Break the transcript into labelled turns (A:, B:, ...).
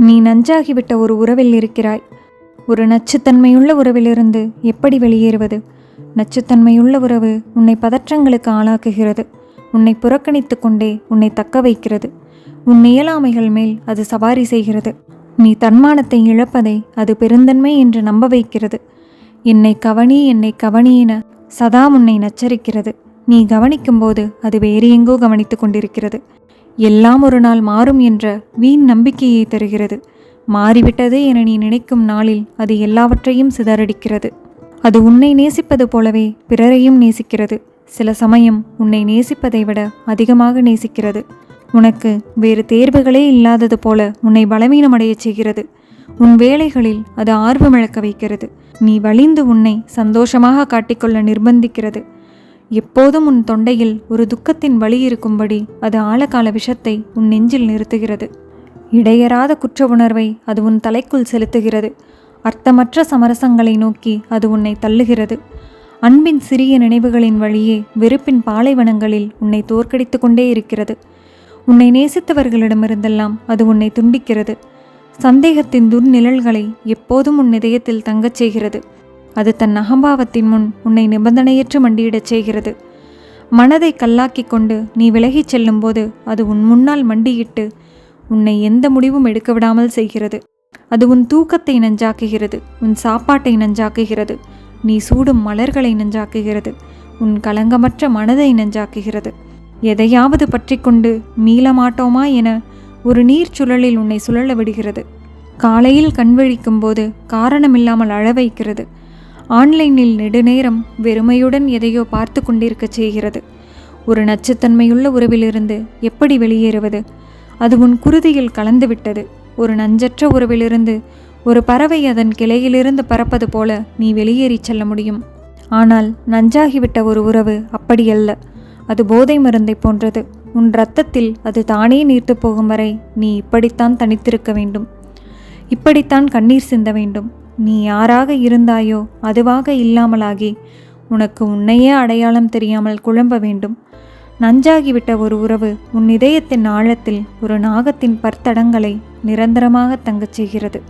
A: நீ நஞ்சாகிவிட்ட ஒரு உறவில் இருக்கிறாய். ஒரு நச்சுத்தன்மையுள்ள உறவிலிருந்து எப்படி வெளியேறுவது? நச்சுத்தன்மையுள்ள உறவு உன்னை பதற்றங்களுக்கு ஆளாக்குகிறது. உன்னை புறக்கணித்து கொண்டே உன்னை தக்க வைக்கிறது. உன் இயலாமைகள் மேல் அது சவாரி செய்கிறது. நீ தன்மானத்தை இழப்பதை அது பெருந்தன்மை என்று நம்ப வைக்கிறது. என்னை கவனி என்னை கவனி என சதா உன்னை நச்சரிக்கிறது. நீ கவனிக்கும்போது அது வேறு எங்கோ கவனித்துக் கொண்டிருக்கிறது. எல்லாம் ஒரு நாள் மாறும் என்ற வீண் நம்பிக்கையை தருகிறது. மாறிவிட்டது என நீ நினைக்கும் நாளில் அது எல்லாவற்றையும் சிதறடிக்கிறது. அது உன்னை நேசிப்பது போலவே பிறரையும் நேசிக்கிறது. சில சமயம் உன்னை நேசிப்பதை விட அதிகமாக நேசிக்கிறது. உனக்கு வேறு தேர்வுகளே இல்லாதது போல உன்னை பலவீனமடையச் செய்கிறது. உன் வேலைகளில் அது ஆர்வமிழக்க வைக்கிறது. நீ வலிந்து உன்னை சந்தோஷமாக காட்டிக்கொள்ள நிர்பந்திக்கிறது. எப்போதும் உன் தொண்டையில் ஒரு துக்கத்தின் வழி இருக்கும்படி அது ஆழகால விஷத்தை உன் நெஞ்சில் நிறுத்துகிறது. இடையறாத குற்ற உணர்வை அது உன் தலைக்குள் செலுத்துகிறது. அர்த்தமற்ற சமரசங்களை நோக்கி அது உன்னை தள்ளுகிறது. அன்பின் சிறிய நினைவுகளின் வழியே வெறுப்பின் பாலைவனங்களில் உன்னை தோற்கடித்து கொண்டே இருக்கிறது. உன்னை நேசித்தவர்களிடமிருந்தெல்லாம் அது உன்னை துண்டிக்கிறது. சந்தேகத்தின் துர்நிழல்களை எப்போதும் உன் இதயத்தில் தங்கச் செய்கிறது. அது தன் அகம்பாவத்தின் முன் உன்னை நிபந்தனையற்று மண்டியிடச் செய்கிறது. மனதை கல்லாக்கிக் கொண்டு நீ விலகிச் செல்லும்போது அது உன் முன்னால் மண்டியிட்டு உன்னை எந்த முடிவும் எடுக்க விடாமல் செய்கிறது. அது உன் தூக்கத்தை நஞ்சாக்குகிறது உன் சாப்பாட்டை நஞ்சாக்குகிறது நீ சூடும் மலர்களை நஞ்சாக்குகிறது உன் கலங்கமற்ற மனதை நஞ்சாக்குகிறது. எதையாவது பற்றி கொண்டு மீளமாட்டோமா என ஒரு நீர் சுழலில் உன்னை சுழல விடுகிறது. காலையில் கண்விழிக்கும் போது காரணமில்லாமல் அழ வைக்கிறது. ஆன்லைனில் நெடுநேரம் வெறுமையுடன் எதையோ பார்த்து கொண்டிருக்கச் செய்கிறது. ஒரு நச்சுத்தன்மையுள்ள உறவிலிருந்து எப்படி வெளியேறுவது? அது உன் குருதியில் கலந்துவிட்டது ஒரு நஞ்சற்ற உறவிலிருந்து ஒரு பறவை அதன் கிளையிலிருந்து பறப்பது போல நீ வெளியேறிச் செல்ல முடியும். ஆனால் நஞ்சாகிவிட்ட ஒரு உறவு அப்படியல்ல. அது போதை மருந்தை போன்றது. உன் இரத்தத்தில் அது தானே நீர்த்து போகும் வரை நீ இப்படித்தான் தனித்திருக்க வேண்டும். இப்படித்தான் கண்ணீர் சிந்த வேண்டும். நீ யாராக இருந்தாயோ அதுவாக இல்லாமலாகி உனக்கு உன்னையே அடையாளம் தெரியாமல் குழம்ப வேண்டும். நஞ்சாகிவிட்ட ஒரு உறவு உன் இதயத்தின் ஆழத்தில் ஒரு நாகத்தின் பர்த்தடங்களை நிரந்தரமாக தங்கச் செய்கிறது.